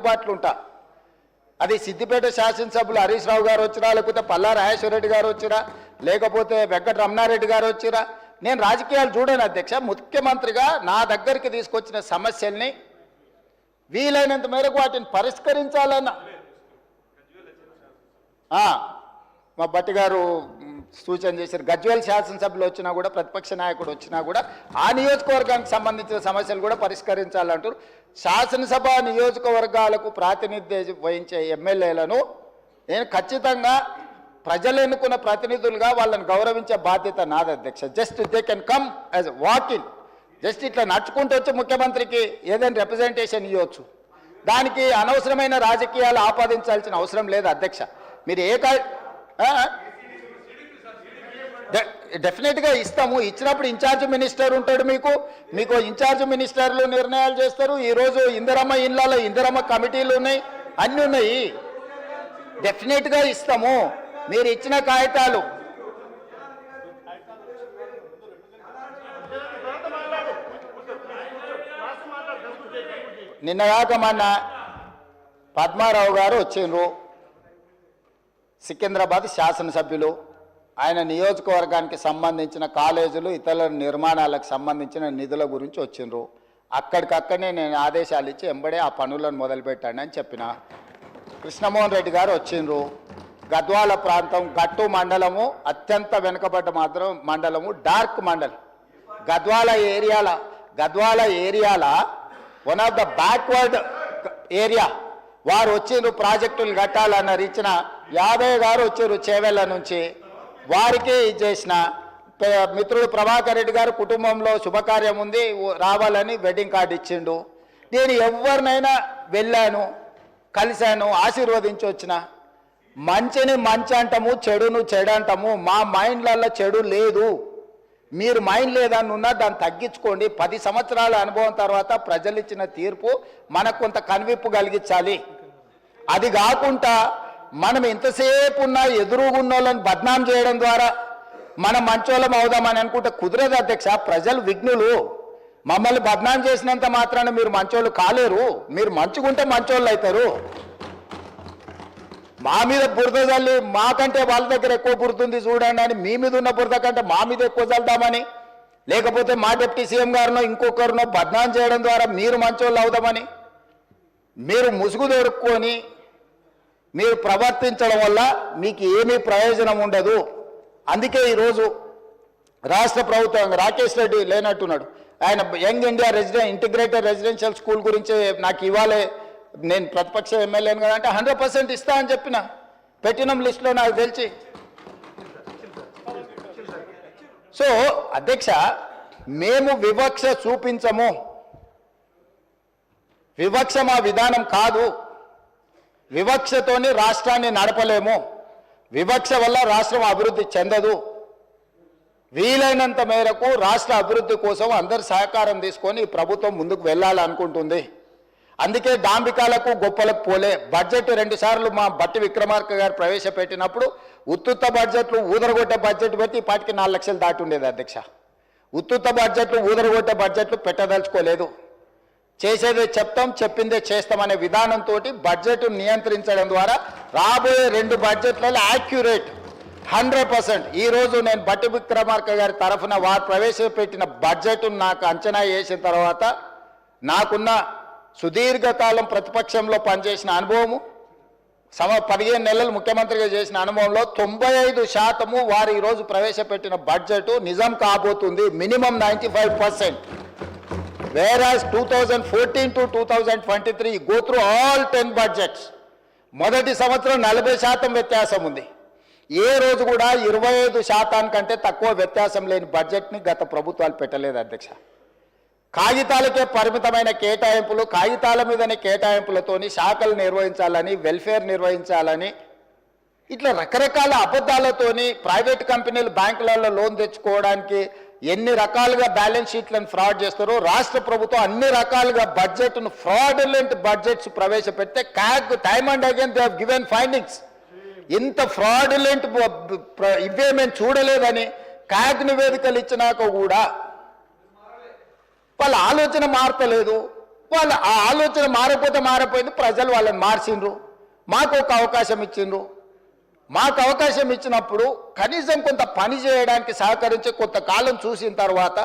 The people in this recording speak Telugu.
అందుబాటులో ఉంటా. అది సిద్దిపేట శాసనసభ్యులు హరీష్ రావు గారు వచ్చినా లేకపోతే పల్లా రాజేశ్వరరెడ్డి గారు వచ్చిరా లేకపోతే వెంకట రమణారెడ్డి గారు వచ్చిరా నేను రాజకీయాలు చూడను అధ్యక్ష. ముఖ్యమంత్రిగా నా దగ్గరికి తీసుకొచ్చిన సమస్యల్ని వీలైనంత మేరకు వాటిని పరిష్కరించాలన్న. మా భట్టి గారు సూచన చేశారు. గజ్వేల్ శాసనసభ్యులు వచ్చినా కూడా ప్రతిపక్ష నాయకుడు వచ్చినా కూడా ఆ నియోజకవర్గానికి సంబంధించిన సమస్యలు కూడా పరిష్కరించాలంటారు. శాసనసభ నియోజకవర్గాలకు ప్రాతినిధ్యం వహించే ఎమ్మెల్యేలను నేను ఖచ్చితంగా ప్రజలు ఎన్నుకున్న ప్రతినిధులుగా వాళ్ళని గౌరవించే బాధ్యత నాది అధ్యక్ష. Just they can come as walking just ఇట్లా నడుచుకుంటూ వచ్చి ముఖ్యమంత్రికి ఏదైనా రిప్రజెంటేషన్ ఇవ్వచ్చు దానికి అనవసరమైన రాజకీయాలు ఆపాదించాల్సిన అవసరం లేదు అధ్యక్ష. మీరు ఏ కా డెఫినెట్గా ఇస్తాము. ఇచ్చినప్పుడు ఇన్ఛార్జ్ మినిస్టర్ ఉంటాడు మీకు. మీకు ఇన్ఛార్జ్ మినిస్టర్లు నిర్ణయాలు చేస్తారు. ఈరోజు ఇందిరమ్మ ఇళ్ళలో ఇందిరమ్మ కమిటీలు ఉన్నాయి. అన్నీ ఉన్నాయి. డెఫినెట్గా ఇస్తాము. మీరు ఇచ్చిన కాగితాలు. నిన్న మొన్న పద్మారావు గారు వచ్చిండ్రు. సికింద్రాబాద్ శాసనసభ్యులు. ఆయన నియోజకవర్గానికి సంబంధించిన కాలేజీలు ఇతర నిర్మాణాలకు సంబంధించిన నిధుల గురించి వచ్చిండ్రు. అక్కడికక్కడనే నేను ఆదేశాలు ఇచ్చి ఎంబడే ఆ పనులను మొదలుపెట్టాను అని చెప్పిన. కృష్ణమోహన్ రెడ్డి గారు వచ్చిండ్రు. గద్వాల ప్రాంతం గట్టు మండలము అత్యంత వెనుకబడ్డ మాత్రం మండలము డార్క్ మండలం. గద్వాల ఏరియాల Gadwal ఏరియాల one of the backward area వారు వచ్చిండ్రు ప్రాజెక్టులు కట్టాలన్నారు ఇచ్చిన యాదయ్య గారు వచ్చారు చేవెళ్ళ నుంచి. వారికి ఇది చేసిన మిత్రుడు ప్రభాకర్ రెడ్డి గారు కుటుంబంలో శుభకార్యం ఉంది రావాలని వెడ్డింగ్ కార్డు ఇచ్చిండు. నేను ఎవరినైనా వెళ్ళాను కలిశాను ఆశీర్వదించి వచ్చిన మంచిని మంచి అంటాము చెడును చెడు అంటాము మా మైండ్లలో చెడు లేదు. మీరు మైండ్ లేదని ఉన్నా దాన్ని తగ్గించుకోండి. పది సంవత్సరాల అనుభవం తర్వాత ప్రజలు ఇచ్చిన తీర్పు మనకు కొంత కనువిప్పు కలిగించాలి. అది కాకుండా మనం ఎంతసేపు ఉన్నా ఎదురుగున్న వాళ్ళని బద్నాం చేయడం ద్వారా మనం మంచోళ్ళం అవుదామని అనుకుంటే కుదరదు అధ్యక్ష. ప్రజలు విఘ్నులు. మమ్మల్ని బద్నాం చేసినంత మాత్రాన మీరు మంచోళ్ళు కాలేరు. మీరు మంచుకుంటే మంచోళ్ళు అవుతారు మా మీద బురద చల్లి మాకంటే వాళ్ళ దగ్గర ఎక్కువ బురద ఉంది చూడండి అని మీ మీద ఉన్న బురద కంటే మా మీద ఎక్కువ చల్దామని లేకపోతే మా డిప్యూటీ సీఎం గారినో ఇంకొకరినో బద్నాం చేయడం ద్వారా మీరు మంచోళ్ళు అవుదామని మీరు ముసుగు దొరుక్కొని మీరు ప్రవర్తించడం వల్ల మీకు ఏమీ ప్రయోజనం ఉండదు. అందుకే ఈరోజు రాష్ట్ర ప్రభుత్వం రాకేష్ రెడ్డి లేనట్టున్నాడు. ఆయన young India రెసిడెన్ integrated residential school గురించి నాకు ఇవ్వాలి. నేను ప్రతిపక్ష ఎమ్మెల్యేను కదా అంటే హండ్రెడ్ పర్సెంట్ ఇస్తా అని చెప్పిన. పెట్టినం లిస్టులో నాకు తెలిసి. సో అధ్యక్ష మేము వివక్ష చూపించము. వివక్ష మా విధానం కాదు. వివక్షతోని రాష్ట్రాన్ని నడపలేము. వివక్ష వల్ల రాష్ట్రం అభివృద్ధి చెందదు. వీలైనంత మేరకు రాష్ట్ర అభివృద్ధి కోసం అందరి సహకారం తీసుకొని ప్రభుత్వం ముందుకు వెళ్ళాలనుకుంటుంది. అందుకే డాంబికాలకు గొప్పలకు పోలే. బడ్జెట్ రెండు సార్లు మా బట్టి విక్రమార్క గారు ప్రవేశపెట్టినప్పుడు ఉత్తుత్త బడ్జెట్లు ఊదరగొట్టే బడ్జెట్ పెట్టి ఇప్పటికి నాలుగు లక్షలు దాటి ఉండేది అధ్యక్ష. ఉత్తుత్త బడ్జెట్లు ఊదరగొట్టే బడ్జెట్లు పెట్టదలుచుకోలేదు. చేసేదే చెప్తాం చెప్పిందే చేస్తామనే విధానంతో బడ్జెట్ నియంత్రించడం ద్వారా రాబోయే రెండు బడ్జెట్లలో యాక్యురేట్ హండ్రెడ్ పర్సెంట్ ఈరోజు నేను బట్టి విక్రమార్క గారి తరఫున వారు ప్రవేశపెట్టిన బడ్జెట్ నాకు అంచనా వేసిన తర్వాత నాకున్న సుదీర్ఘకాలం ప్రతిపక్షంలో పనిచేసిన అనుభవము సమ పదిహేను నెలలు ముఖ్యమంత్రిగా చేసిన అనుభవంలో తొంభై ఐదు శాతము వారు ఈరోజు ప్రవేశపెట్టిన బడ్జెట్ నిజం కాబోతుంది. Minimum ninety five percent average two thousand fourteen to two thousand twenty three go through all ten budgets మొదటి సంవత్సరం నలభై శాతం వ్యత్యాసం ఉంది. ఏ రోజు కూడా ఇరవై ఐదు శాతానికంటే తక్కువ వ్యత్యాసం లేని బడ్జెట్ని గత ప్రభుత్వాలు పెట్టలేదు అధ్యక్ష. కాగితాలకే పరిమితమైన కేటాయింపులు కాగితాల మీదనే కేటాయింపులతోని శాఖలు నిర్వహించాలని వెల్ఫేర్ నిర్వహించాలని ఇట్లా రకరకాల అబద్ధాలతోని ప్రైవేట్ కంపెనీలు బ్యాంకులలో లోన్ తెచ్చుకోవడానికి ఎన్ని రకాలుగా బ్యాలెన్స్ షీట్లను ఫ్రాడ్ చేస్తారో రాష్ట్ర ప్రభుత్వం అన్ని రకాలుగా బడ్జెట్ను fraudulent budgets ప్రవేశపెడితే CAG time and again they given findings. ఇంత ఫ్రాడులెంట్ ఇవే మేము చూడలేదని క్యాక్ నివేదికలు ఇచ్చినాక కూడా వాళ్ళ ఆలోచన మారతలేదు. వాళ్ళ ఆ ఆలోచన మారకపోతే మారిపోయింది ప్రజలు వాళ్ళని మార్చిండ్రు. మాకు ఒక అవకాశం ఇచ్చిండ్రు. మాకు అవకాశం ఇచ్చినప్పుడు కనీసం కొంత పని చేయడానికి సహకరించి కొంతకాలం చూసిన తర్వాత